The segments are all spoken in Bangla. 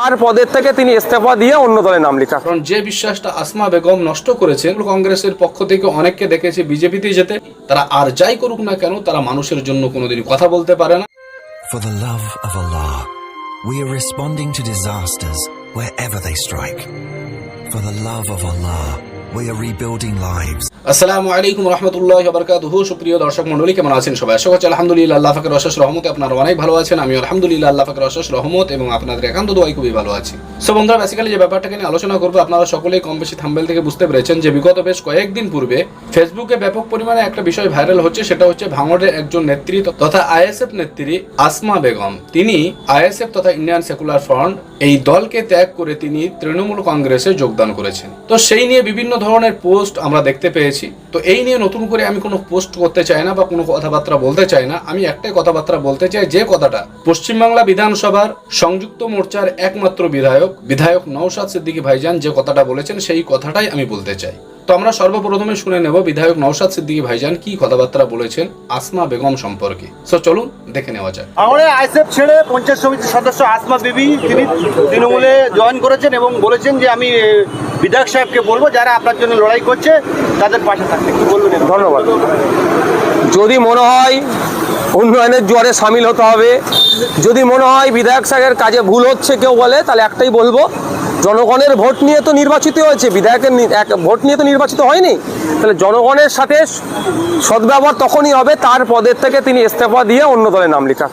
তার পদের থেকে তিনি ইস্তফা দিয়ে অন্য দলে নাম লেখা কারণ যে বিশ্বাসটা আসমা বেগম নষ্ট করেছেন কংগ্রেসের পক্ষ থেকে অনেককে দেখেছে বিজেপিতে যেতে তারা আর যাই করুক না কেন তারা মানুষের জন্য কোনোদিনই কথা বলতে পারে না For the love of Allah, we are responding to disasters wherever they strike. For the love of Allah, we are rebuilding lives. আসসালামু আলাইকুম রহমতুল্লাহ বরকাতুহু। সুপ্রিয় দর্শক মন্ডলী কেমন আছেন সবাই? আশা করছি আলহামদুলিল্লাহ, আল্লাহ ফাকের অশেষ রহমতে আপনারা অনেক ভালো আছেন। আমি আলহামদুলিল্লাহ, আল্লাহ ফাকের অশেষ রহমত এবং আপনাদের একান্ত দোয়াই খুবই ভালো আছি। সো বন্ধুরা বেসিক্যালি যে ব্যাপারটাকে নিয়ে আলোচনা করব, আপনারা সকলেই কম বেশি থাম্বেল থেকে বুঝতে পেরেছেন যে বিগত বেশ কয়েকদিন পূর্বে ফেসবুকে ব্যাপক পরিমাণে একটা বিষয় ভাইরাল হচ্ছে, সেটা হচ্ছে ভাঙড়ের একজন নেত্রী তথা আইএসএফ নেত্রী আসমা বেগম। তিনি আইএসএফ তথা ইন্ডিয়ান সেকুলার ফ্রন্ট এই দলকে ত্যাগ করে তিনি তৃণমূল কংগ্রেসে যোগদান করেছেন। তো সেই নিয়ে বিভিন্ন ধরনের পোস্ট আমরা দেখতে পেয়েছি। তো এই নিয়ে নতুন করে আমি কোনো পোস্ট করতে চাই না বা কোনো কথাবার্তা বলতে চাই না। আমি একটাই কথাবার্তা বলতে চাই, যে কথাটা, পশ্চিমবাংলা বিধানসভার সংযুক্ত মোর্চার একমাত্র বিধায়ক বিধায়ক নৌসাদ সিদ্দিকী ভাইজান যে কথাটা বলেছেন, সেই কথাটাই আমি বলতে চাই। তো আমরা সর্বপ্রথমে শুনে নেব বিধায়ক নৌশাদ সিদ্দিকী ভাইজান কি কথাবার্তা বলেছেন আসমা বেগম সম্পর্কে। সো চলুন দেখে নেওয়া যাক। আমরা আইসেফ ছেড়ে পঞ্চায়েত সমিতির সদস্য আসমা বিবি তিনি তৃণমূলে জয়েন করেছেন এবং বলেছেন যে আমি বিধায়ক সাহেবকে বলব যারা আপনার জন্য লড়াই করছে তাদের পাশে থাকতে। কি বলবেন ধন্যবাদ। যদি মনে হয় উন্নয়নের জোয়ারে সামিল হতে হবে যদি মনে হয় বিধায়ক সাহেবের কাজে ভুল হচ্ছে কেউ বলে তাহলে একটাই বলব জনগণের ভোট নিয়ে তো নির্বাচিত হয়েছে, বিধায়কের এক ভোট নিয়ে তো নির্বাচিত হয়নি। তাহলে জনগণের সাথে সদ্ব্যবহার তখনই হবে, তার পদের থেকে তিনি ইস্তফা দিয়ে অন্য দলে নাম লেখাক।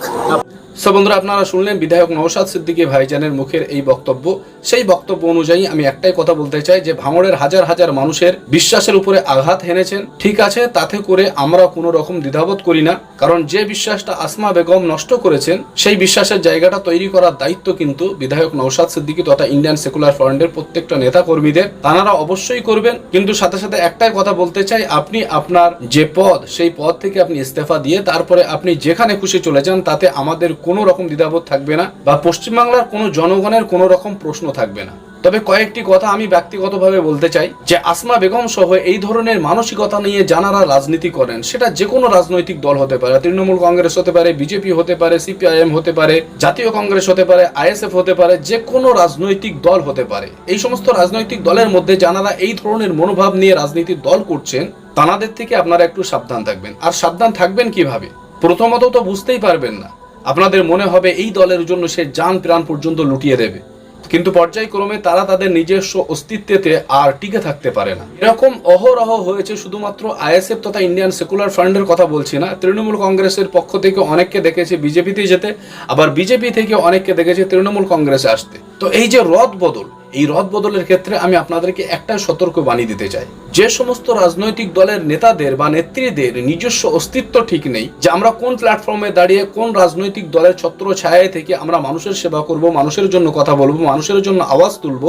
সো বন্ধুরা, আপনারা শুনলেন বিধায়ক নৌশাদ সিদ্দিকী ভাইজানের মুখের এই বক্তব্য। সেই বক্তব্য অনুযায়ী আমি একটাই কথা বলতে চাই যে, ভাঙড়ের হাজার হাজার মানুষের বিশ্বাসের উপরে আঘাত হেনেছেন। ঠিক আছে, তাতে করে আমরা কোনো রকম দ্বিধাবোধ করি না। কারণ যে বিশ্বাসটা আসমা বেগম নষ্ট করেছেন, সেই বিশ্বাসের জায়গাটা তৈরি করার দায়িত্ব কিন্তু বিধায়ক নৌশাদ সিদ্দিকী তথা ইন্ডিয়ান সেকুলার ফ্রন্টের প্রত্যেকটা নেতা কর্মীদের তারা অবশ্যই করবেন। কিন্তু সাথে সাথে একটাই কথা বলতে চাই, আপনি আপনার যে পদ, সেই পদ থেকে আপনি ইস্তফা দিয়ে, তারপরে আপনি যেখানে খুশি চলে যান, তাতে আমাদের কোনো রকম দ্বিধাবোধ থাকবে না বা পশ্চিমবাংলার কোনো জনগণের কোনো রকম প্রশ্ন থাকবে না। তবে কয়েকটি কথা আমি ব্যক্তিগতভাবে বলতে চাই যে আসমা বেগম সহ এই ধরনের মানসিকতা নিয়ে যারা রাজনীতি করেন, সেটা যে কোনো রাজনৈতিক দল হতে পারে, তৃণমূল কংগ্রেস হতে পারে, বিজেপি হতে পারে, সিপিআইএম হতে পারে, জাতীয় কংগ্রেস হতে পারে, আইএসএফ হতে পারে, যে কোনো রাজনৈতিক দল হতে পারে। এই সমস্ত রাজনৈতিক দলের মধ্যে যারা এই ধরনের মনোভাব নিয়ে রাজনীতির দল করছেন তানাদের থেকে আপনারা একটু সাবধান থাকবেন। আর সাবধান থাকবেন কীভাবে? প্রথমত তো বুঝতেই পারবেন না। আপনাদের মনে হবে এই দলের জন্য সে যান প্রাণ পর্যন্ত লুটিয়ে দেবে। কিন্তু পর্যায়ক্রমে তারা তাদের নিজস্ব অস্তিত্বেতে আর টিকে থাকতে পারে না। এরকম অহরহ হয়েছে শুধুমাত্র আইএসএফ তথা ইন্ডিয়ান সেকুলার ফ্রন্টের কথা বলছি না। তৃণমূল কংগ্রেসের পক্ষ থেকে অনেককে দেখেছে বিজেপিতে যেতে, আবার বিজেপি থেকে অনেককে দেখেছে তৃণমূল কংগ্রেসে আসতে। তো এই যে রদ বদল, এই রদ বদলের ক্ষেত্রে আমি আপনাদেরকে একটা সতর্ক বাণী দিতে চাই। যে সমস্ত রাজনৈতিক দলের নেতাদের বা নেত্রীদের নিজস্ব অস্তিত্ব ঠিক নেই, যে আমরা কোন প্ল্যাটফর্মে দাঁড়িয়ে কোন রাজনৈতিক দলের ছত্র ছায়ায় থেকে আমরা মানুষের সেবা করব, মানুষের জন্য কথা বলব, মানুষের জন্য আওয়াজ তুলব,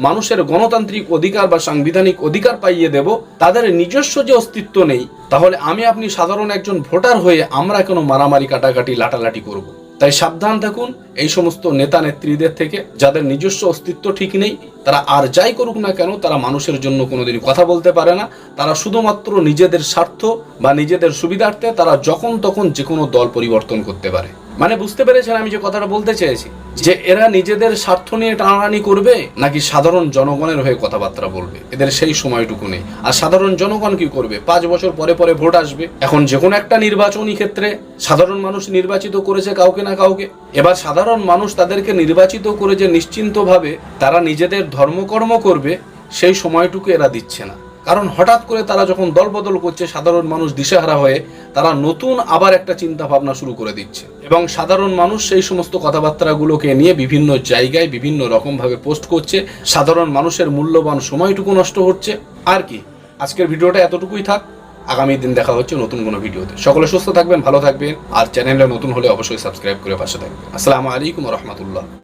মানুষের গণতান্ত্রিক অধিকার বা সাংবিধানিক অধিকার পাইয়ে দেব, তাদের নিজস্ব যে অস্তিত্ব নেই, তাহলে আমি আপনি সাধারণ একজন ভোটার হয়ে আমরা কেন মারামারি, কাটাকাটি, লাটালাটি করব? তাই সাবধান থাকুন, এই সমস্ত নেতা নেত্রীদের থেকে, যাদের নিজস্ব অস্তিত্ব ঠিক নেই, তারা আর যাই করুক না কেন, তারা মানুষের জন্য কোনোদিনই কথা বলতে পারে না। তারা শুধুমাত্র নিজেদের স্বার্থ বা নিজেদের সুবিধার্থে, তারা যখন তখন যে কোনো দল পরিবর্তন করতে পারে। মানে বুঝতে পেরেছেন আমি যে কথাটা বলতে চেয়েছি যে এরা নিজেদের স্বার্থ নিয়ে টানাটানি করবে, নাকি সাধারণ জনগণের হয়ে কথাবার্তা বলবে? এদের সেই সময়টুকু নেই। আর সাধারণ জনগণ কি করবে? পাঁচ বছর পরে পরে ভোট আসবে। এখন যে কোনো একটা নির্বাচনী ক্ষেত্রে সাধারণ মানুষ নির্বাচিত করেছে কাউকে না কাউকে। এবার সাধারণ মানুষ তাদেরকে নির্বাচিত করে যে নিশ্চিন্তভাবে তারা নিজেদের ধর্মকর্ম করবে, সেই সময়টুকু এরা দিচ্ছে না। কারণ হঠাৎ করে তারা যখন দল বদল করছে, সাধারণ মানুষ দিশেহারা হয়ে তারা নতুন আবার একটা চিন্তা ভাবনা শুরু করে দিচ্ছে। এবং সাধারণ মানুষ সেই সমস্ত কথাবার্তাগুলোকে নিয়ে বিভিন্ন জায়গায় বিভিন্ন রকম ভাবে পোস্ট করছে। সাধারণ মানুষের মূল্যবান সময়টুকু নষ্ট হচ্ছে। আর কি, আজকের ভিডিওটা এতটুকুই থাক। আগামী দিন দেখা হচ্ছে নতুন কোনো ভিডিওতে। সকলে সুস্থ থাকবেন, ভালো থাকবেন। আর চ্যানেলে নতুন হলে অবশ্যই সাবস্ক্রাইব করে পাশে থাকবেন। আসসালামু আলাইকুম রহমতুল্লাহ।